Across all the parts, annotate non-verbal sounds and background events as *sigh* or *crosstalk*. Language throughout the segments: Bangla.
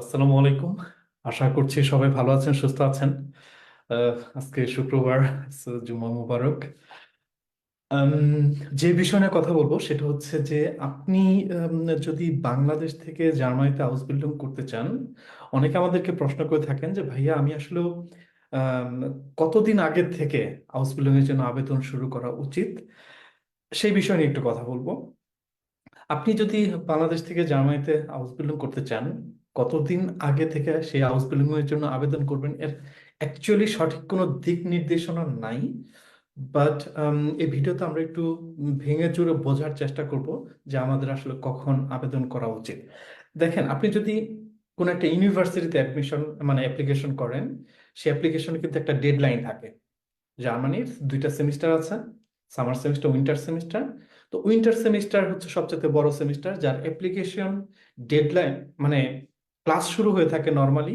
আসসালামু আলাইকুম। আশা করছি সবাই ভালো আছেন, সুস্থ আছেন। আজকে শুক্রবার জুমা মুবারক। যে বিষয় নিয়ে কথা বলব সেটা হচ্ছে যে আপনি যদি বাংলাদেশ থেকে জার্মানিতে হাউস বিল্ডিং করতে চান, অনেকে আমাদেরকে প্রশ্ন করে থাকেন যে, ভাইয়া, আমি আসলে কতদিন আগের থেকে হাউস বিল্ডিং এর জন্য আবেদন শুরু করা উচিত? সেই বিষয় নিয়ে একটু কথা বলব। আপনি যদি বাংলাদেশ থেকে জার্মানিতে হাউস বিল্ডিং করতে চান কতদিন আগে থেকে সেই হাউস বিল্ডিং এর জন্য আবেদন করবেন, এর অ্যাকচুয়ালি সঠিক কোনো দিক নির্দেশনা নাই বাট এই ভিডিওতে আমরা একটু ভেঙে চুরে বোঝার চেষ্টা করব যে আমাদের আসলে কখন আবেদন করা উচিত। দেখেন, আপনি যদি কোনো একটা ইউনিভার্সিটিতে অ্যাডমিশন মানে অ্যাপ্লিকেশন করেন, সেই অ্যাপ্লিকেশনে কিন্তু একটা ডেডলাইন থাকে। জার্মানির দুইটা সেমিস্টার আছে সামার সেমিস্টার উইন্টার সেমিস্টার তো উইন্টার সেমিস্টার হচ্ছে সবচেয়ে বড় সেমিস্টার যার অ্যাপ্লিকেশন ডেডলাইন মানে ক্লাস শুরু হয়ে থাকে নর্মালি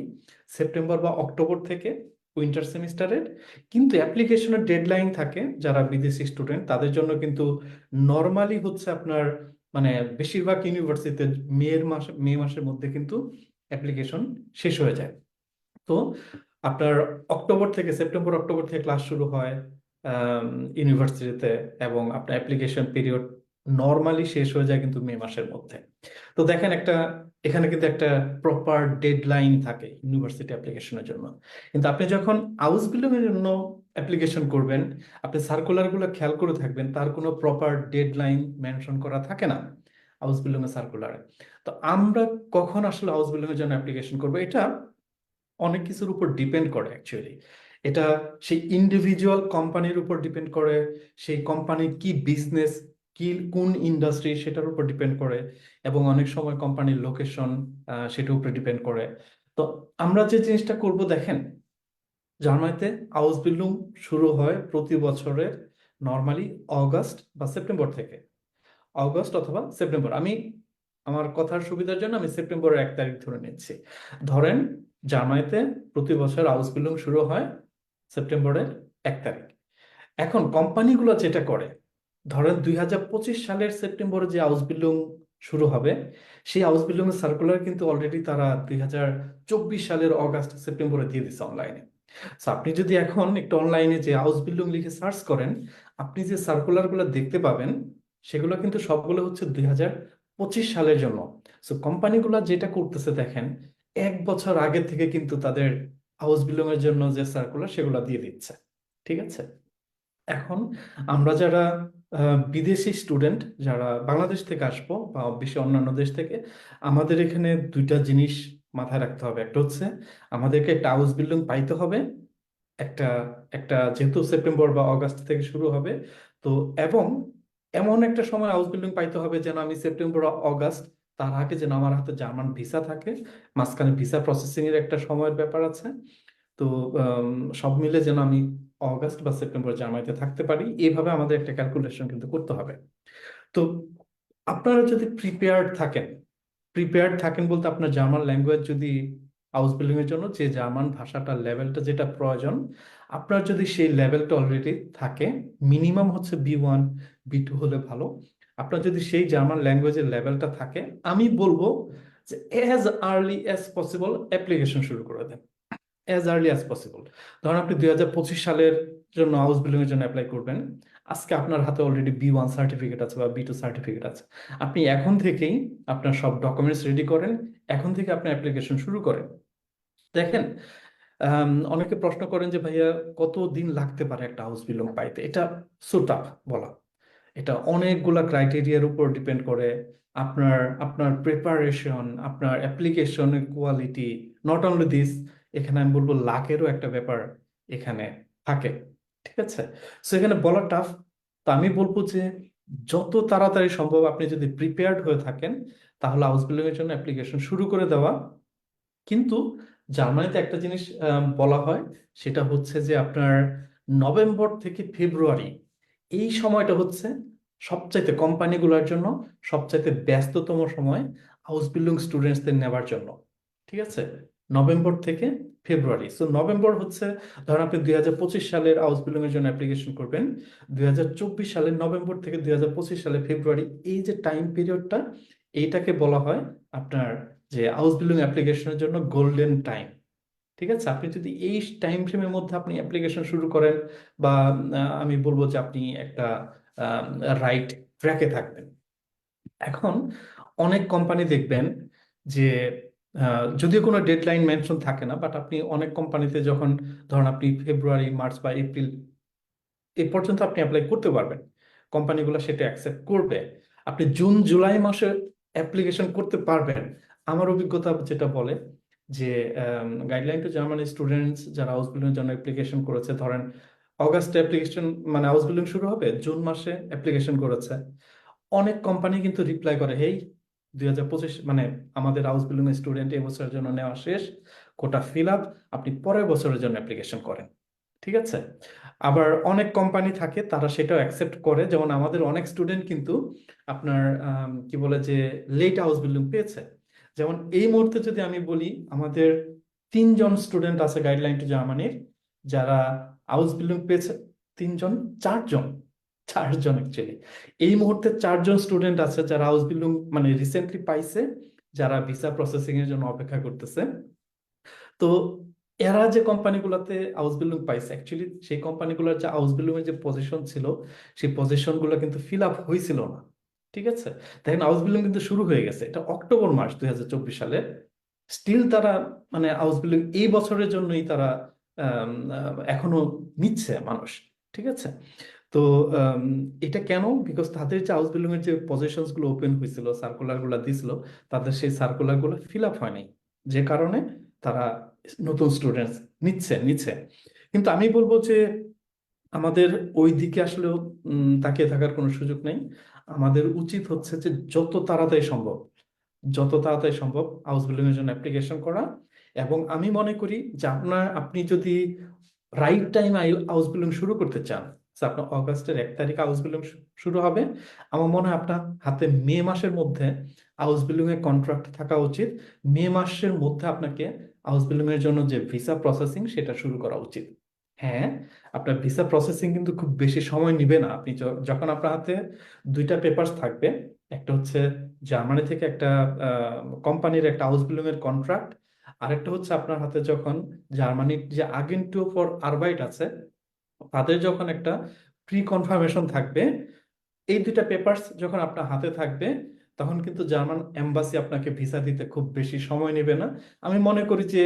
সেপ্টেম্বর বা অক্টোবর থেকে উইন্টার সেমিস্টারের কিন্তু অ্যাপ্লিকেশনের ডেডলাইন থাকে যারা বিদেশি স্টুডেন্ট তাদের জন্য কিন্তু নর্মালি হচ্ছে আপনার মানে বেশিরভাগ ইউনিভার্সিটিতে মের মাস, মে মাসের মধ্যে কিন্তু অ্যাপ্লিকেশন শেষ হয়ে যায়। তো আপনার অক্টোবর থেকে সেপ্টেম্বর অক্টোবর থেকে ক্লাস শুরু হয় ইউনিভার্সিটিতে এবং আপনার অ্যাপ্লিকেশন পিরিয়ড নর্মালি শেষ হয়ে যায় কিন্তু মে মাসের মধ্যে। তো দেখেন একটা, এখানে কিন্তু একটা প্রপার ডেডলাইন থাকে ইউনিভার্সিটি অ্যাপ্লিকেশনের জন্য। কিন্তু আপনি যখন এর জন্য অ্যাপ্লিকেশন করবেন, আপনি সার্কুলারগুলো খেয়াল করে থাকবেন, তার কোনো প্রপার ডেডলাইন মেনশন করা থাকে না হাউস বিল্ডিং এর সার্কুলারে তো আমরা কখন আসলে হাউস বিল্ডিং এর জন্য অ্যাপ্লিকেশন করব, এটা অনেক কিছুর উপর ডিপেন্ড করে অ্যাকচুয়ালি এটা সেই ইন্ডিভিজুয়াল কোম্পানির উপর ডিপেন্ড করে, সেই কোম্পানির কি বিজনেস কি, কোন ইন্ডাস্ট্রি সেটার উপর ডিপেন্ড করে এবং অনেক সময় কোম্পানির লোকেশন সেটার উপরে ডিপেন্ড করে। তো আমরা যে জিনিসটা করব দেখেন জার্মানিতে হাউস বিল্ডিং শুরু হয় প্রতি বছরের নর্মালি অগস্ট বা সেপ্টেম্বর থেকে। অগস্ট অথবা সেপ্টেম্বর আমি আমার কথার সুবিধার জন্য আমি সেপ্টেম্বরের এক তারিখ ধরে নিচ্ছি। ধরেন জার্মানিতে প্রতি বছর হাউস বিল্ডিং শুরু হয় সেপ্টেম্বরের এক তারিখ। এখন কোম্পানিগুলো যেটা করে ধরেন দুই হাজার পঁচিশ সালের সেপ্টেম্বরে যে হাউস বিল্ডিং শুরু হবে, সেই হাউস বিল্ডিং এর সার্কুলার কিন্তু অলরেডি তারা দুই হাজার চব্বিশ সালের অগাস্ট সেপ্টেম্বরে দিয়ে দিচ্ছে অনলাইনে আপনি যদি এখন একটু অনলাইনে যে হাউস বিল্ডিং লিখে সার্চ করেন, আপনি যে সার্কুলারগুলো দেখতে পাবেন, সেগুলো কিন্তু সবগুলো হচ্ছে দুই পঁচিশ সালের জন্য। সো কোম্পানিগুলো যেটা করতেছে দেখেন, এক বছর আগে থেকে কিন্তু তাদের হাউস বিল্ডিং এর জন্য যে সার্কুলার সেগুলো দিয়ে দিচ্ছে। ঠিক আছে? এখন আমরা যারা বিদেশি স্টুডেন্ট যারা বাংলাদেশ থেকে আসব বা বেশি অন্যান্য দেশ থেকে, আমাদের এখানে দুইটা জিনিস মাথায় রাখতে হবে। একটা হচ্ছে, আমাদেরকে একটা হাউস বিল্ডিং পাইতে হবে। একটা একটা যেহেতু সেপ্টেম্বর বা অগাস্ট থেকে শুরু হবে, তো এবং এমন একটা সময় হাউস বিল্ডিং পাইতে হবে যেন আমি সেপ্টেম্বর অগাস্ট তার আগে যেন আমার হাতে জার্মান ভিসা থাকে। মাঝখানে ভিসা প্রসেসিং এর একটা সময়ের ব্যাপার আছে। তো সব মিলে যেন আমি অগাস্ট বা সেপ্টেম্বর জার্মানিতে থাকতে পারি। এইভাবে আমাদের একটা ক্যালকুলেশন কিন্তু করতে হবে। তো আপনারা যদি প্রিপেয়ার্ড থাকেন প্রিপেয়ার্ড থাকেন বলতে আপনার জার্মান ল্যাঙ্গুয়েজ যদি হাউস বিল্ডিং এর জন্য, যে জার্মান ভাষাটার লেভেলটা যেটা প্রয়োজন, আপনার যদি সেই লেভেলটা অলরেডি থাকে মিনিমাম হচ্ছে বি ওয়ান বি টু হলে ভালো। আপনার যদি সেই জার্মান ল্যাঙ্গুয়েজের লেভেলটা থাকে, আমি বলব যে as early as possible application শুরু করে দেন। অ্যাজ আর্লি অ্যাজ পসিবল ধরুন আপনি দুই হাজার পঁচিশ সালের জন্য হাউস বিল্ডিং এর জন্য অ্যাপ্লাই করবেন। আজকে আপনার হাতে অলরেডি বি ওয়ান সার্টিফিকেট আছে বা বি টু সার্টিফিকেট আছে। আপনি এখন থেকেই আপনার সব ডকুমেন্টস রেডি করেন। এখন থেকে আপনি অ্যাপ্লিকেশন শুরু করেন। দেখেন অনেকে প্রশ্ন করেন যে, ভাইয়া কত দিন লাগতে পারে একটা হাউস বিল্ডিং পাইতে? এটা সুটাফ বলা। এটা অনেকগুলা ক্রাইটেরিয়ার উপর ডিপেন্ড করে। আপনার আপনার প্রিপারেশন আপনার অ্যাপ্লিকেশনের কোয়ালিটি নট অনলি দিস এখানে আমি বলব লাখেরও একটা ব্যাপার এখানে থাকে, ঠিক আছে? সো এখানে বলা টাফ তো আমি বলব যে যত তাড়াতাড়ি সম্ভব আপনি যদি প্রিপেয়ার্ড হয়ে থাকেন, তাহলে হাউস বিল্ডিং এর জন্য অ্যাপ্লিকেশন শুরু করে দেওয়া। কিন্তু জার্মানিতে একটা জিনিস বলা হয়, সেটা হচ্ছে যে আপনার নভেম্বর থেকে ফেব্রুয়ারি, এই সময়টা হচ্ছে সবচাইতে কোম্পানিগুলোর জন্য সবচাইতে ব্যস্ততম সময় হাউস বিল্ডিং স্টুডেন্টসদের নেওয়ার জন্য, ঠিক আছে? নভেম্বর থেকে ফেব্রুয়ারি সো নভেম্বর হচ্ছে, ধরেন আপনি দুই হাজার পঁচিশ সালের হাউস বিল্ডিং এর জন্য অ্যাপ্লিকেশন করবেন, দুই হাজার চব্বিশ সালের নভেম্বর থেকে দুই হাজার পঁচিশ সালের ফেব্রুয়ারি, এই যে টাইম পিরিয়ডটা এইটাকে বলা হয় আপনার যে হাউস বিল্ডিং অ্যাপ্লিকেশনের জন্য গোল্ডেন টাইম ঠিক আছে? আপনি যদি এই টাইম ফ্রেমের মধ্যে আপনি অ্যাপ্লিকেশন শুরু করেন বা আমি বলব যে আপনি একটা রাইট ট্র্যাকে থাকবেন। এখন অনেক কোম্পানি দেখবেন যে যদিও কোনো ডেডলাইন মেনশন থাকে না বাট আপনি অনেক কোম্পানিতে যখন ধরুন আপনি ফেব্রুয়ারি মার্চ বা এপ্রিল এ পর্যন্ত আপনি অ্যাপ্লাই করতে পারবেন। কোম্পানিগুলো সেটা অ্যাকসেপ্ট করবে। আপনি জুন জুলাই মাসে অ্যাপ্লিকেশন করতে পারবেন। আমার অভিজ্ঞতা যেটা বলে যে গাইডলাইন টু জার্মানি স্টুডেন্টস যারা হাউস বিল্ডিং জন্য অ্যাপ্লিকেশন করেছে, ধরেন অগাস্টে অ্যাপ্লিকেশন মানে হাউস বিল্ডিং শুরু হবে জুন মাসে অ্যাপ্লিকেশন করেছে। অনেক কোম্পানি কিন্তু রিপ্লাই করে, হেই, দুই হাজার পঁচিশ মানে আমাদের হাউস বিল্ডিং স্টুডেন্ট এই বছরের জন্য নেওয়া শেষ কোটা ফিল আপ আপনি পরের বছরের জন্য অ্যাপ্লিকেশন করেন। ঠিক আছে? আবার অনেক কোম্পানি থাকে, তারা সেটাও অ্যাকসেপ্ট করে। যেমন আমাদের অনেক স্টুডেন্ট কিন্তু আপনার কি বলে যে লেট হাউস বিল্ডিং পেয়েছে। যেমন এই মুহূর্তে যদি আমি বলি, আমাদের তিনজন স্টুডেন্ট আছে গাইডলাইন টু জার্মানির যারা হাউস বিল্ডিং পেয়েছে তিনজন, চারজন চারজন অ্যাকচুয়ালি এই মুহূর্তে চারজন স্টুডেন্ট আছে যারা হাউস বিল্ডিং মানে রিসেন্টলি পাইছে, যারা ভিসা প্রসেসিং এর জন্য অপেক্ষা করতেছে। তো এরা যে কোম্পানিগুলোতে হাউস বিল্ডিং পাইছে অ্যাকচুয়ালি সেই কোম্পানিগুলোর যে হাউস বিল্ডিং এর যে পজিশন ছিল, সেই পজিশনগুলো কিন্তু ফিল আপ হয়েছিল না, ঠিক আছে? দেখেন হাউস বিল্ডিং কিন্তু শুরু হয়ে গেছে, এটা অক্টোবর মাস দুই হাজার চব্বিশ সালে। স্টিল তারা মানে হাউস বিল্ডিং এই বছরের জন্যই তারা এখনও নিচ্ছে মানুষ, ঠিক আছে? তো এটা কেন? বিকজ তাদের যে হাউস বিল্ডিং এর যে পজিশনসগুলো ওপেন হয়েছিল সার্কুলারগুলো দিছিল তাদের সেই সার্কুলারগুলো ফিল আপ হয়নি। যে কারণে তারা নতুন স্টুডেন্টস নিচ্ছে নিচ্ছে। কিন্তু আমি বলব যে আমাদের ওই দিকে আসলেও তাকিয়ে থাকার কোনো সুযোগ নেই। আমাদের উচিত হচ্ছে যে যত তাড়াতাড়ি সম্ভব, যত তাড়াতাড়ি সম্ভব হাউস বিল্ডিং এর জন্য অ্যাপ্লিকেশন করা এবং আমি মনে করি যে আপনার, আপনি যদি রাইট টাইম হাউস বিল্ডিং শুরু করতে চান আপনার অগাস্টের এক তারিখ হাউস বিল্ডিং শুরু হবে। আমার মনে হয় আপনার হাতে মে মাসের মধ্যে হাউস বিল্ডিং এর কন্ট্রাক্ট থাকা উচিত। মে মাসের মধ্যে আপনাকে হাউস বিল্ডিং এর জন্য যে ভিসা প্রসেসিং সেটা শুরু করা উচিত। হ্যাঁ আপনার ভিসা প্রসেসিং কিন্তু খুব বেশি সময় নিবে না। আপনি যখন আপনার হাতে দুইটা পেপারস থাকবে, একটা হচ্ছে জার্মানি থেকে একটা কোম্পানির একটা হাউস বিল্ডিং এর কন্ট্রাক্ট আরেকটা হচ্ছে আপনার হাতে যখন জার্মানির যে আগেন্টু ফর আরবাইট আছে, তাদের যখন একটা প্রি কনফার্মেশন থাকবে, এই দুইটা পেপারস যখন আপনার হাতে থাকবে, তখন কিন্তু জার্মান এম্বাসি আপনাকে ভিসা দিতে খুব বেশি সময় নেবে না। আমি মনে করি যে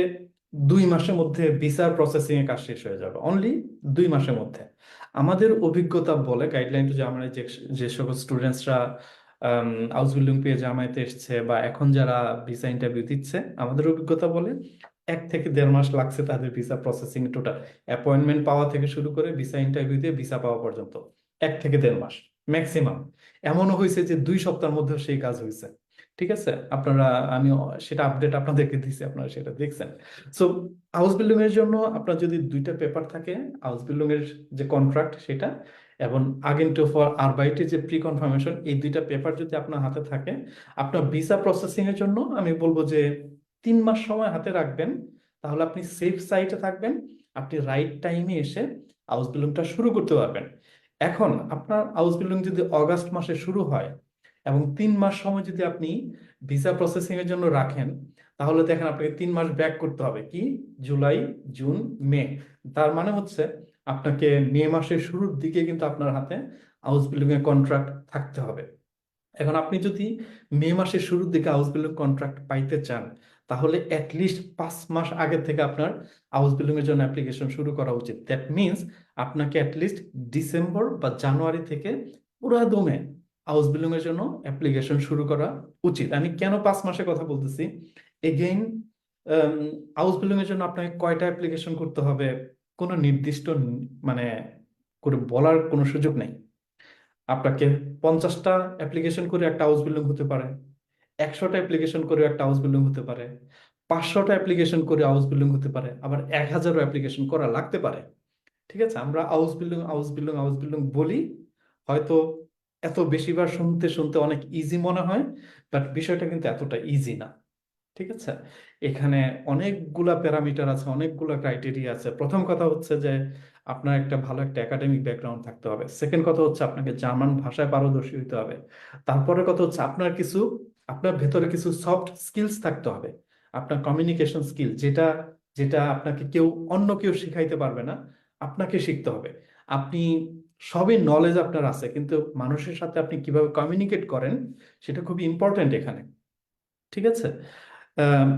দুই মাসের মধ্যে ভিসার প্রসেসিং এর কাজ শেষ হয়ে যাবে অনলি দুই মাসের মধ্যে। আমাদের অভিজ্ঞতা বলে গাইডলাইন টু জার্মানি যে সকল স্টুডেন্টসরা হাউস বিল্ডিং পেয়ে জার্মানিতে এসছে বা এখন যারা ভিসা ইন্টারভিউ দিচ্ছে, আমাদের অভিজ্ঞতা বলে এক থেকে দেড় মাস লাগছে তাদের ভিসা প্রসেসিং টোটাল অ্যাপয়েন্টমেন্ট পাওয়া থেকে শুরু করে ভিসা ইন্টারভিউ দিয়ে ভিসা পাওয়া পর্যন্ত এক থেকে দেড় মাস ম্যাক্সিমাম এমনও হয়েছে যে দুই সপ্তাহের মধ্যে সেই কাজ হয়েছে। ঠিক আছে? আপনারা, আমি সেটা আপডেট আপনাদেরকে দিচ্ছি আপনারা সেটা দেখছেন। সো হাউস বিল্ডিং এর জন্য আপনার যদি দুইটা পেপার থাকে হাউস বিল্ডিং এর যে কন্ট্রাক্ট সেটা এবং আগেন্টো ফর আরবাইটের যে প্রি কনফার্মেশন এই দুইটা পেপার যদি আপনার হাতে থাকে, আপনার ভিসা প্রসেসিং এর জন্য আমি বলব যে তিন মাস সময় হাতে রাখবেন। তাহলে আপনি সেফ সাইটে থাকবেন, আপনি রাইট টাইমে এসে হাউস বিল্ডিংটা শুরু করতে পারবেন। এখন আপনার হাউস বিল্ডিং যদি অগাস্ট মাসে শুরু হয় এবং তিন মাস সময় যদি আপনি ভিসা প্রসেসিং এর জন্য রাখেন, তাহলে দেখেন আপনাকে তিন মাস ব্যাক করতে হবে। কি? জুলাই জুন মে তার মানে হচ্ছে আপনাকে মে মাসের শুরুর দিকে কিন্তু আপনার হাতে হাউস বিল্ডিং এর কন্ট্রাক্ট থাকতে হবে। এখন আপনি যদি মে মাসের শুরুর দিকে হাউস বিল্ডিং কন্ট্রাক্ট পাইতে চান, তাহলে অ্যাটলিস্ট পাঁচ মাস আগে থেকে আপনার হাউস বিল্ডিং এর জন্য অ্যাপ্লিকেশন শুরু করা উচিত। দ্যাট মিনস আপনাকে অ্যাটলিস্ট ডিসেম্বর বা জানুয়ারি থেকে পুরা দমে হাউস বিল্ডিং এর জন্য অ্যাপ্লিকেশন শুরু করা উচিত। আমি কেন পাঁচ মাসের কথা বলতেছি? এগেইন হাউস বিল্ডিং এর জন্য আপনাকে কয়টা অ্যাপ্লিকেশন করতে হবে? কোনো নির্দিষ্ট মানে করে বলার কোনো সুযোগ নেই। আপনাকে পঞ্চাশটা অ্যাপ্লিকেশন করে একটা হাউস বিল্ডিং হতে পারে, একশোটা অ্যাপ্লিকেশন করে একটা হাউস বিল্ডিং হতে পারে, পাঁচশোটা অ্যাপ্লিকেশন করে হাউস বিল্ডিং হতে পারে, আবার এক হাজারও অ্যাপ্লিকেশন করা লাগতে পারে। ঠিক আছে? আমরা house building house building house building বলি, হয়তো এত বেশিবার শুনতে শুনতে অনেক ইজি মনে হয় বাট বিষয়টা কিন্তু এতটা ইজি না। ঠিক আছে? এখানে অনেকগুলা প্যারামিটার আছে, অনেকগুলা ক্রাইটেরিয়া আছে। প্রথম কথা হচ্ছে যে, আপনার একটা ভালো একটা একাডেমিক ব্যাকগ্রাউন্ড থাকতে হবে। সেকেন্ড কথা হচ্ছে আপনাকে জার্মান ভাষায় পারদর্শী হতে হবে। তারপরে কথা হচ্ছে আপনার কিছু, আপনার ভেতরে কিছু সফট স্কিলস থাকতে হবে। আপনার কমিউনিকেশন স্কিল যেটা যেটা আপনাকে কেউ, অন্য কেউ শিখাইতে পারবে না, আপনাকে শিখতে হবে। আপনি সবই নলেজ আপনার আছে, কিন্তু মানুষের সাথে আপনি কীভাবে কমিউনিকেট করেন, সেটা খুবই ইম্পর্ট্যান্ট এখানে। ঠিক আছে?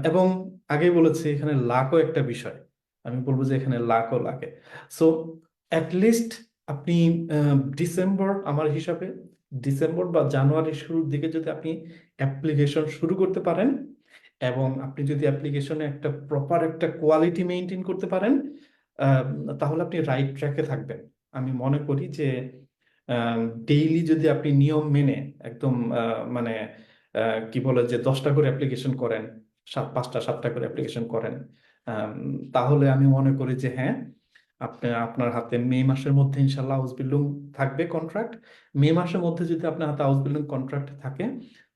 এবং আগেই বলেছি, এখানে লাকও একটা বিষয়। আমি বলব যে এখানে লাকও লাগে। সো অ্যাটলিস্ট আপনি ডিসেম্বর আমার হিসাবে ডিসেম্বর বা জানুয়ারির শুরুর দিকে যদি আপনি অ্যাপ্লিকেশন শুরু করতে পারেন এবং আপনি যদি অ্যাপ্লিকেশনে একটা প্রপার একটা কোয়ালিটি মেনটেন করতে পারেন তাহলে আপনি রাইট ট্র্যাকে থাকবেন। আমি মনে করি যে ডেইলি যদি আপনি নিয়ম মেনে একদম মানে কি বলে যে দশটা করে অ্যাপ্লিকেশন করেন, সাত, পাঁচটা, সাতটা করে অ্যাপ্লিকেশন করেন। তাহলে আমি মনে করি যে হ্যাঁ আপনি, আপনার হাতে মে মাসের মধ্যে ইনশাল্লাহ হাউস বিল্ডিং থাকবে কন্ট্রাক্ট মে মাসের মধ্যে যদি আপনার হাতে হাউস বিল্ডিং কন্ট্রাক্ট থাকে,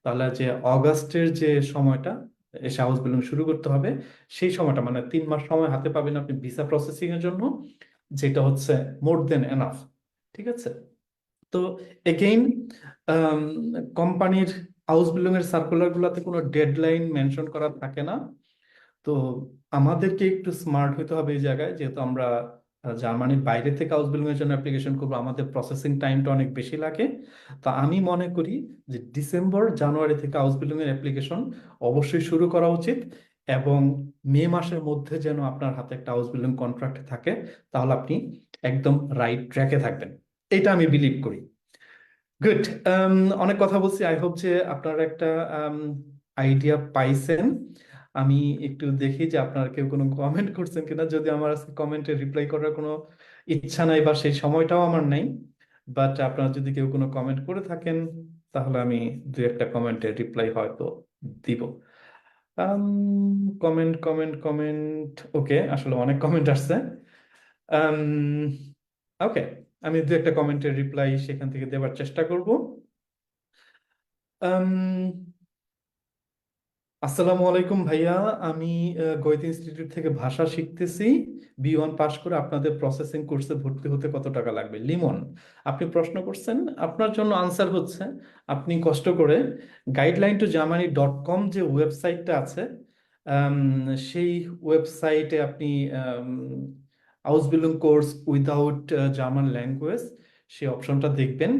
তাহলে যে অগাস্টের যে সময়টা, এসে হাউস বিল্ডিং শুরু করতে হবে, সেই সময়টা মানে তিন মাস সময় হাতে পাবেন আপনি ভিসা প্রসেসিং এর জন্য, যেটা হচ্ছে মোর দেন এনাফ ঠিক আছে? তো এগেইন কোম্পানির হাউস বিল্ডিং এর সার্কুলার গুলাতে কোনো ডেডলাইন মেনশন করা থাকে না। তো আমাদেরকে একটু স্মার্ট হতে হবে এই জায়গায়, যেহেতু আমরা জার্মানির বাইরে থেকে হাউস বিল্ডিং এর জন্য অ্যাপ্লিকেশন করব, আমাদের প্রসেসিং টাইমটা অনেক বেশি লাগে। তো আমি মনে করি যে ডিসেম্বর জানুয়ারি থেকে হাউস বিল্ডিং এর অ্যাপ্লিকেশন অবশ্যই শুরু করা উচিত এবং মে মাসের মধ্যে যেন আপনার হাতে একটা হাউস বিল্ডিং কন্ট্রাক্ট থাকে, তাহলে আপনি একদম রাইট ট্র্যাকে থাকবেন। এটা আমি বিলিভ করি। গুড অনেক কথা বলছি। আই হোপ যে আপনারা একটা আইডিয়া পাইছেন। আমি একটু দেখি যে আপনারা কেউ কোনো কমেন্ট করছেন কিনা। যদি আমার আজকে কমেন্টে রিপ্লাই করার কোনো ইচ্ছা নাই বা সেই সময়টাও আমার নাই বাট আপনারা যদি কেউ কোনো কমেন্ট করে থাকেন, তাহলে আমি দু একটা কমেন্টের রিপ্লাই হয়তো দিব। কমেন্ট কমেন্ট কমেন্ট ওকে আসলে অনেক কমেন্ট আসছে। ওকে আমি দু একটা কমেন্টের রিপ্লাই সেখান থেকে দেওয়ার চেষ্টা করব। আসসালামু আলাইকুম ভাইয়া। আমি আহ, ইনস্টিটিউট থেকে ভাষা শিখতেছি। বি ওয়ান পাশ করে আপনাদের প্রসেসিং কোর্সে ভর্তি হতে কত টাকা লাগবে? লিমন আপনি প্রশ্ন করছেন আপনার জন্য আনসার হচ্ছে আপনি কষ্ট করে guideline to Germany dot com যে ওয়েবসাইটটা আছে সেই ওয়েবসাইটে আপনি house building course without German language সেই অপশনটা দেখবেন।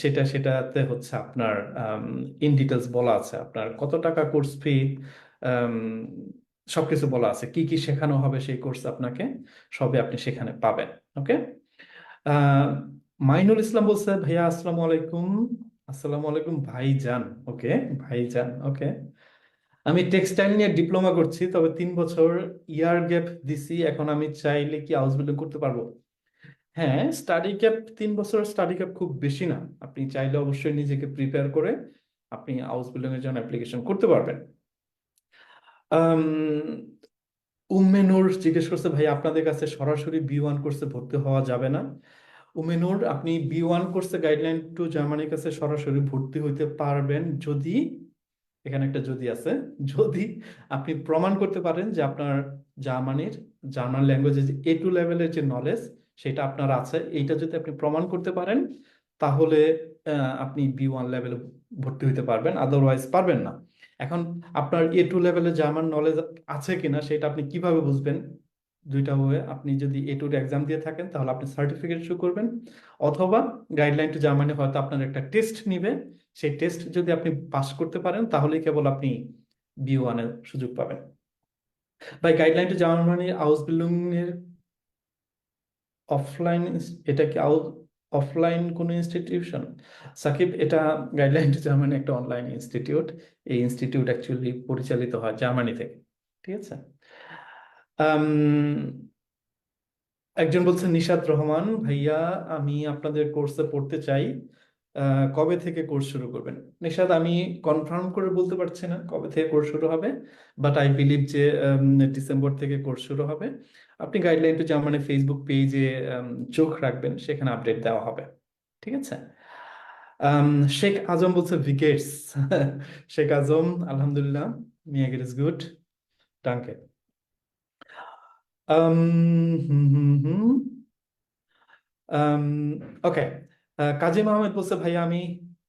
সেটা, সেটাতে হচ্ছে আপনার ইন ডিটেলস বলা আছে। আপনার কত টাকা কোর্স ফি সবকিছু বলা আছে। কি কি শেখানো হবে সেই কোর্স আপনাকে সবে আপনি সেখানে পাবেন। ওকে? মাইনুল ইসলাম বলছে, ভাইয়া, আসসালামু আলাইকুম। আসসালামু আলাইকুম, ভাইজান। ওকে? ভাইজান, ওকে? আমি টেক্সটাইল নিয়ে ডিপ্লোমা করছি তবে তিন বছর ইয়ার গ্যাপ দিছি এখন আমি চাইলে কি হাউস বিল্ডিং করতে পারব? হ্যাঁ স্টাডি ক্যাপ তিন বছর স্টাডি ক্যাপ খুব বেশি না। আপনি চাইলে অবশ্যই নিজেকে প্রিপেয়ার করে আপনি হাউস বিল্ডিং এর জন্য অ্যাপ্লিকেশন করতে পারবেন। আম, উম্মে নূর জিজ্ঞেস করছে ভাই আপনাদের কাছে সরাসরি বি ওয়ান কোর্সে ভর্তি হওয়া যাবে না? উমেনুর আপনি বি ওয়ান কোর্সে গাইডলাইন টু জার্মানির কাছে সরাসরি ভর্তি হইতে পারবেন যদি এখানে একটা যদি আছে, যদি আপনি প্রমাণ করতে পারেন যে আপনার জার্মানির, জার্মান ল্যাঙ্গুয়েজের যে এ টু লেভেলের যে নলেজ সেটা আপনার আছে। এইটা যদি আপনি প্রমাণ করতে পারেন, তাহলে আপনি বি ওয়ান লেভেলে ভর্তি হতে পারবেন আদারওয়াইজ পারবেন না। এখন আপনার এ টু লেভেলে জার্মান নলেজ আছে কিনা, সেটা আপনি কীভাবে বুঝবেন? দুইটা ওয়ে আপনি যদি এ টুর এক্সাম দিয়ে থাকেন, তাহলে আপনি সার্টিফিকেট শো করবেন, অথবা গাইডলাইন টু জার্মানি হয়তো আপনার একটা টেস্ট নিবে সেই টেস্ট যদি আপনি পাস করতে পারেন, তাহলেই কেবল আপনি বি ওয়ানের সুযোগ পাবেন। By guideline to Germany house building এর অফলাইন এটা কি অফলাইন কোনো ইনস্টিটিউশন সাকিব, এটা গাইডলাইন টু জার্মানি একটা অনলাইন ইনস্টিটিউট এই ইনস্টিটিউট অ্যাকচুয়ালি পরিচালিত হয় জার্মানি থেকে, ঠিক আছে? একজন বলছে নিশাত রহমান, ভাইয়া, আমি আপনাদের কোর্সে পড়তে চাই। কবে থেকে কোর্স শুরু করবেন? নিশাদ আমি কনফার্ম করে বলতে পারছি না কবে থেকে কোর্স শুরু হবে বাট আই বিলিভ যে ডিসেম্বর থেকে কোর্স শুরু হবে। আপনি গাইডলাইন টু জার্মানি ফেসবুক পেজে চোখ রাখবেন, সেখানে আপডেট দেওয়া হবে। ঠিক আছে? শেখ আজম বলছে ভিকেটস। *laughs* শেখ আজম, আলহামদুলিল্লাহ মিয়া গেট ইজ গুড ডাঙ্কে ওকে কাজী আহমেদ বলছে ভাই আমি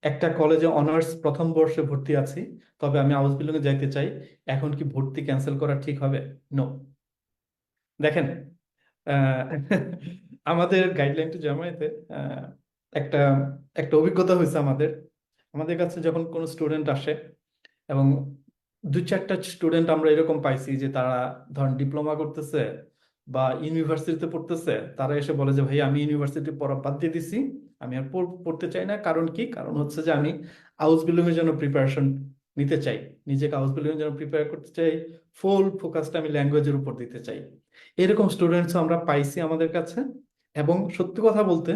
একটা কলেজে অনার্স প্রথম বর্ষে ভর্তি আছি, তবে আমি হাউস বিল্ডিং এ যাইতে চাই। এখন কি ভর্তি ক্যান্সেল করা ঠিক হবে? নো দেখেন আমাদের গাইডলাইন টু জামায়াতে একটা একটা অভিজ্ঞতা হয়েছে আমাদের। আমাদের কাছে যখন কোনো স্টুডেন্ট আসে, এবং দু চারটা স্টুডেন্ট আমরা এরকম পাইছি যে তারা ধরেন ডিপ্লোমা করতেছে বা ইউনিভার্সিটিতে পড়তেছে, তারা এসে বলে যে ভাই আমি ইউনিভার্সিটি পড়া বাদ দিয়ে দিছি আমি আর পড়- পড়তে চাই না। কারণ কি? কারণ হচ্ছে যে আমি হাউস বিল্ডিং জন্য প্রিপারেশন নিতে চাই। নিজেকে হাউস বিল্ডিং জন্য প্রিপেয়ার করতে চাই। ফুল ফোকাসটা আমি ল্যাঙ্গুয়েজের উপর দিতে চাই। এরকম স্টুডেন্টস আমরা পাইছি আমাদের কাছে। এবং সত্যি কথা বলতে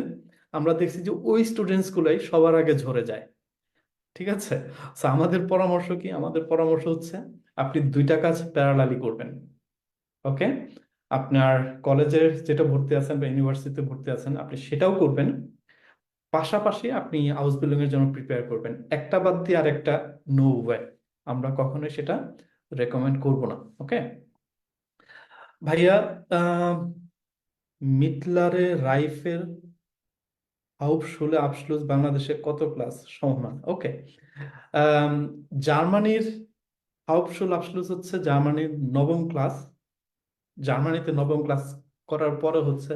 আমরা দেখছি যে ওই স্টুডেন্টস গুলাই সবার আগে ঝরে যায়। ঠিক আছে? আমাদের পরামর্শ কি? আমাদের পরামর্শ হচ্ছে আপনি দুইটা কাজ প্যারালালি করবেন। ওকে আপনার কলেজের যেটা ভর্তি আছেন বা ইউনিভার্সিটিতে ভর্তি আছেন, আপনি সেটাও করবেন। পাশাপাশি আপনি হাউস বিল্ডিং এর জন্য প্রিপেয়ার করবেন। একটা বাদ দিয়ে আর একটা নো ওয়ে আমরা কখনোই সেটা রেকমেন্ড করব না ওকে ভাইয়া মিটলারে রাইফেল হাউপশুলে আবসলুস বাংলাদেশে কত ক্লাস সমমান ওকে জার্মানির হাউপশুল আবসলুস হচ্ছে জার্মানির নবম ক্লাস জার্মানিতে নবম ক্লাস করার পরে হচ্ছে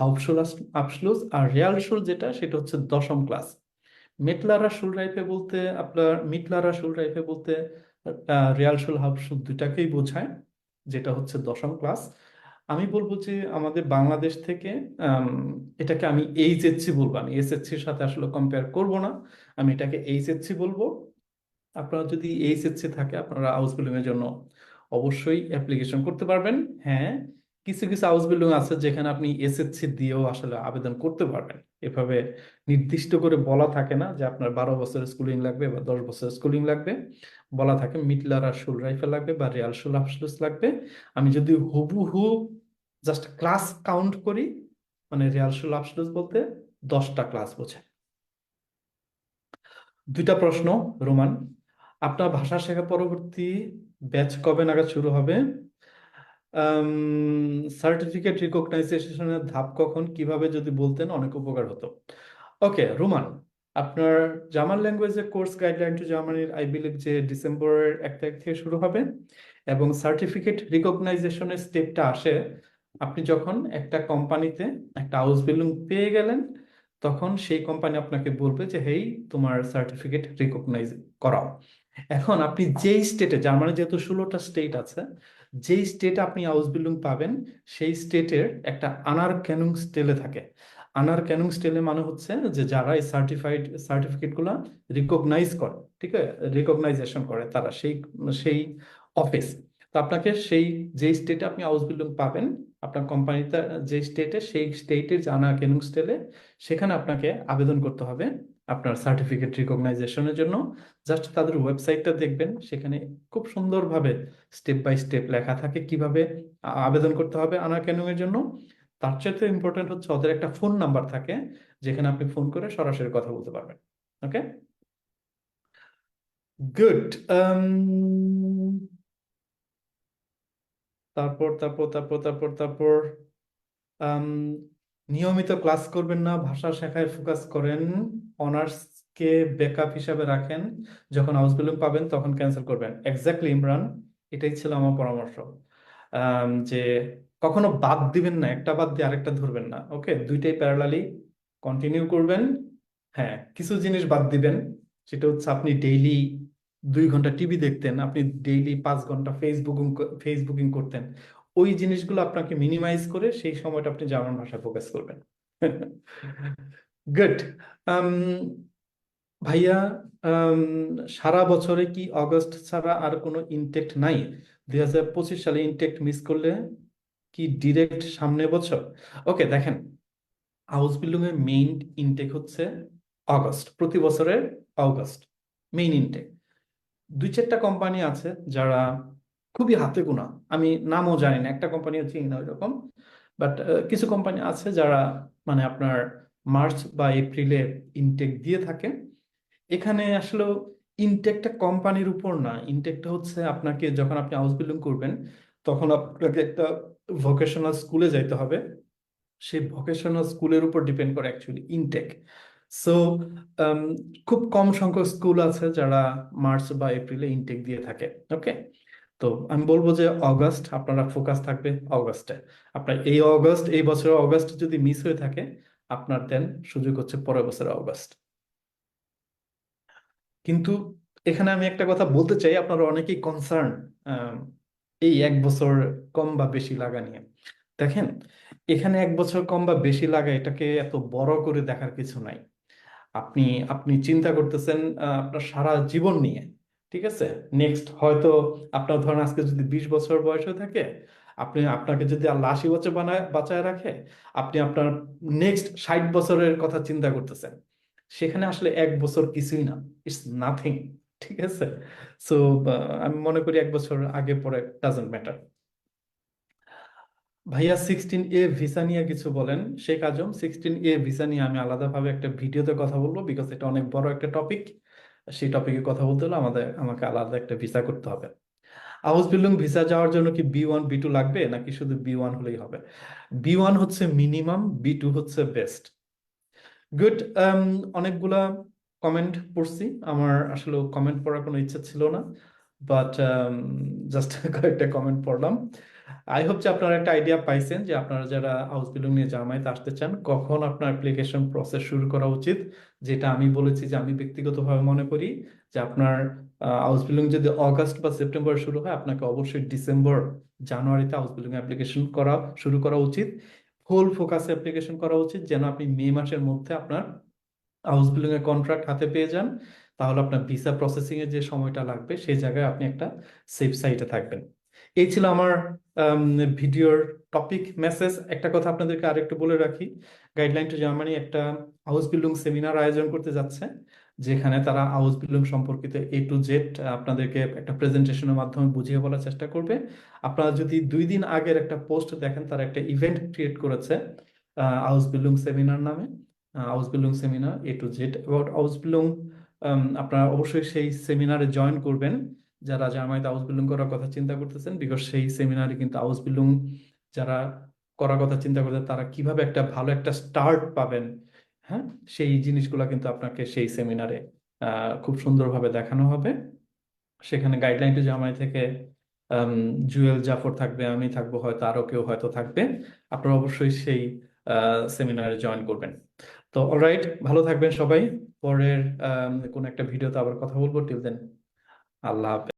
হাউপশুল আবসলুস আর রিয়াল রিয়ালশুল যেটা সেটা হচ্ছে দশম ক্লাস। মিটলারা শুলরাইফে বলতে আপনার মিটলারা শুলরাইফে বলতে আহ, রিয়ালশুল হাউপশুল দুটাকেই বোঝায় যেটা হচ্ছে দশম ক্লাস। আমি বলব যে আমাদের বাংলাদেশ থেকে এটাকে আমি এইচএসসি বলব আমি। এসএসসির সাথে আসলে কম্পেয়ার করব না। আমি এটাকে এইচএসসি বলব। আপনারা যদি এইচএসসি থাকে আপনারা হাউস বিল্ডিং এর জন্য অবশ্যই অ্যাপ্লিকেশন করতে পারবেন। হ্যাঁ কিছু কিছু হাউস বিল্ডিং আছে যেখানে আপনি এসএসসি দিয়েও আসলে আবেদন করতে পারবেন। এভাবে নির্দিষ্ট করে বলা থাকে না যে আপনার বারো বছরের স্কুলিং লাগবে বা দশ বছরের স্কুলিং লাগবে। বলা থাকে মিটলার আর শুল রাইফেল লাগবে বা রিয়াল শুল আফসলুস লাগবে। আমি যদি হুবহু জাস্ট ক্লাস কাউন্ট করি মানে রিয়াল শুল আফসলুস বলতে দশটা ক্লাস বোঝায় দুইটা প্রশ্ন, রোমান। আপনার ভাষা শেখা পরবর্তী ব্যাচ কবে নাগাদ শুরু হবে? সার্টিফিকেট রিকগনাইজেশনের ধাপ কখন, কীভাবে যদি বলতেন, অনেক উপকার হতো। ওকে রোমান, আপনার জার্মান ল্যাঙ্গুয়েজের কোর্স গাইডলাইন টু জার্মানির আই বিলিভ যে ডিসেম্বরের এক তারিখ থেকে শুরু হবে, এবং সার্টিফিকেট রিকগনাইজেশনের স্টেপটা আসে, আপনি যখন একটা কোম্পানিতে একটা হাউস বিল্ডিং পেয়ে গেলেন, তখন সেই কোম্পানি আপনাকে বলবে যে, হেই, তোমার সার্টিফিকেট রিকগনাইজ করাও। এখন আপনি যেই স্টেটে জার্মানি যেহেতু ষোলোটা স্টেট আছে, যেই স্টেটে আপনি হাউস বিল্ডিং পাবেন, সেই স্টেটের একটা আনার ক্যানুং স্টেলে থাকে। আনার ক্যানুং স্টেলে মানে হচ্ছে যে যারা এই সার্টিফাইড সার্টিফিকেটগুলা রিকগনাইজ করে, ঠিক আছে? রিকগনাইজেশন করে তারা, সেই সেই অফিস তো আপনাকে সেই যে স্টেটে আপনি হাউস বিল্ডিং পাবেন, আপনার কোম্পানিতে যে স্টেটে সেই স্টেটের যে আনার ক্যানুং স্টেলে সেখানে আপনাকে আবেদন করতে হবে। আপনার সার্টিফিকেট রিকগনাইজেশনের জন্য। জাস্ট তাদের ওয়েবসাইটটা দেখবেন সেখানে খুব সুন্দরভাবে স্টেপ বাই স্টেপ লেখা থাকে কীভাবে আবেদন করতে হবে আনার ক্যানুং এর জন্য। তার চাইতে ইম্পর্টেন্ট হচ্ছে ওদের একটা ফোন নাম্বার থাকে যেখানে আপনি ফোন করে সরাসরি কথা বলতে পারবেন। ওকে গুড তারপর তারপর তারপর তারপর তারপর আম, নিয়মিত ক্লাস করবেন না, ভাষা শেখায় ফোকাস করেন অনার্স কে ব্যাকআপ হিসাবে রাখেন, যখন হাউস বিল্ডিং পাবেন তখন ক্যান্সেল করবেন। এক্স্যাক্টলি ইমরান, এটাই ছিল আমার পরামর্শ। যে কখনো বাদ দিবেন না, একটা বাদ দিয়ে আরেকটা ধরবেন না, ওকে? দুইটাই প্যারালালি কন্টিনিউ করবেন। হ্যাঁ কিছু জিনিস বাদ দিবেন, সেটা হচ্ছে আপনি ডেইলি দুই ঘণ্টা টিভি দেখতেন, আপনি ডেইলি পাঁচ ঘণ্টা ফেসবুকিং ফেসবুকিং করতেন। ওই জিনিসগুলো আপনাকে মিনিমাইজ করে সেই সময়টা আপনি জার্মান ভাষায় ফোকাস করবেন। গুড ভাইয়া সারা বছরে কি অগস্ট ছাড়া আর কোনো ইনটেক্ট নাই? দুই হাজার পঁচিশ সালে ইনটেক্ট মিস করলে কি ডিরেক্ট সামনে বছর? ওকে দেখেন হাউস বিল্ডিং এর মেইন ইনটেক হচ্ছে অগস্ট প্রতি বছরের অগস্ট মেইন ইনটেক দুই চারটা কোম্পানি আছে যারা খুবই হাতে গোনা। আমি নামও জানি না, একটা কোম্পানি হচ্ছে না ওইরকম বাট কিছু কোম্পানি আছে যারা মানে আপনার মার্চ বা এপ্রিলে ইনটেক দিয়ে থাকে। এখানে আসলে ইনটেকটা কোম্পানির উপর না, ইনটেকটা হচ্ছে আপনাকে যখন আপনি হাউস বিল্ডিং করবেন, তখন আপনাকে একটা ভোকেশনাল স্কুলে যাইতে হবে। সেই ভোকেশনাল স্কুলের উপর ডিপেন্ড করে অ্যাকচুয়ালি ইনটেক। সো খুব কম সংখ্যক স্কুল আছে যারা মার্চ বা এপ্রিলে ইনটেক দিয়ে থাকে ওকে তো আমি বলব যে অগাস্ট আপনারা ফোকাস থাকবে অগাস্টে আপনার এই অগাস্ট এই বছরের অগাস্ট যদি মিস হয়ে থাকে, আপনার দেন সুযোগ হচ্ছে পরের বছরের অগাস্ট কিন্তু এখানে আমি একটা কথা বলতে চাই, আপনারা অনেকেই কনসার্ন এই এক বছর কম বা বেশি লাগা নিয়ে। দেখেন, এখানে এক বছর কম বা বেশি লাগা এটাকে এত বড় করে দেখার কিছু নাই। আপনি আপনি চিন্তা করতেছেন আপনার সারা জীবন নিয়ে। ঠিক আছে? নেক্সট হয়তো আপনার ধরেন আজকে যদি বিশ বছর বয়স হয়ে থাকে, আপনি আপনাকে যদি আল্লাহ আশি বছর বানায়, বাঁচায় রাখে, আপনি আপনার নেক্সট ষাট বছরের কথা চিন্তা করতেছেন। সেখানে আসলে এক বছর কিছুই না। ইটস নাথিং ঠিক আছে? সো আমি মনে করি এক বছর আগে পরে ডাজন্ট ম্যাটার ভাইয়া সিক্সটিন এ ভিসা নিয়ে কিছু বলেন। Sheikh Azam sixteen A visa নিয়ে আমি আলাদাভাবে একটা ভিডিওতে কথা বলব বিকজ এটা অনেক বড় একটা টপিক সেই টপিকে কথা বলতে হলে আমাদের, আমাকে আলাদা একটা ভিসা করতে হবে। হাউস বিল্ডিং ভিসা যাওয়ার জন্য কি বি ওয়ান বি টু লাগবে? নাকি শুধু বি ওয়ান হলেই হবে? বি ওয়ান হচ্ছে মিনিমাম বি টু হচ্ছে বেস্ট গুড অনেকগুলা কমেন্ট পড়ছি। আমার আসলে কমেন্ট পড়ার কোনো ইচ্ছা ছিল না বাট জাস্ট *laughs* কয়েকটা কমেন্ট পড়লাম। আই হোপ যে আপনারা একটা আইডিয়া পাইছেন যে আপনারা যারা হাউস বিল্ডিং নিয়ে জামায়াতে আসতে চান, কখন আপনার অ্যাপ্লিকেশন প্রসেস শুরু করা উচিত? যেটা আমি বলেছি যে আমি ব্যক্তিগতভাবে মনে করি যে আপনার হাউস বিল্ডিং যদি অগাস্ট বা সেপ্টেম্বর শুরু হয়, আপনাকে অবশ্যই ডিসেম্বর জানুয়ারিতে হাউস বিল্ডিং অ্যাপ্লিকেশন করা, শুরু করা উচিত। ফুল ফোকাসে অ্যাপ্লিকেশন করা উচিত যেন আপনি মে মাসের মধ্যে আপনার হাউস বিল্ডিং এর কন্ট্রাক্ট হাতে পেয়ে যান। তাহলে আপনার ভিসা প্রসেসিং এর যে সময়টা লাগবে, সেই জায়গায় আপনি একটা সেফ সাইটে থাকবেন। এই ছিল আমার ভিডিওর টপিক মেসেজ একটা কথা আপনাদেরকে আরেকটু বলে রাখি। গাইডলাইন টু জার্মানি একটা হাউস বিল্ডিং সেমিনার আয়োজন করতে যাচ্ছে, যেখানে তারা হাউস বিল্ডিং সম্পর্কিত এ টু জেড আপনাদেরকে একটা প্রেজেন্টেশনের মাধ্যমে বুঝিয়ে বলার চেষ্টা করবে। আপনারা যদি দুই দিন আগের একটা পোস্ট দেখেন, তারা একটা ইভেন্ট ক্রিয়েট করেছে হাউস বিল্ডিং সেমিনার নামে। House building seminar A to Z about house building আপনারা অবশ্যই সেই সেমিনারে জয়েন করবেন। যারা জার্মানিতে আউস বিল্ডিং করার কথা চিন্তা করতেছেন বিকজ সেই সেমিনারে কিন্তু হাউস বিল্ডিং যারা করার কথা চিন্তা করতেন তারা কীভাবে একটা ভালো একটা স্টার্ট পাবেন হ্যাঁ? সেই জিনিসগুলো কিন্তু আপনাকে সেই সেমিনারে খুব সুন্দরভাবে দেখানো হবে। সেখানে গাইডলাইন টু জার্মানি থেকে জুয়েল জাফর থাকবে, আমি থাকব, হয়তো আরও কেউ হয়তো থাকবে। আপনারা অবশ্যই সেই সেমিনারে জয়েন করবেন। তো অলরাইট ভালো থাকবেন সবাই। পরের কোন একটা ভিডিওতে আবার কথা বলব। টিল দেন আল্লাহ হাফেজ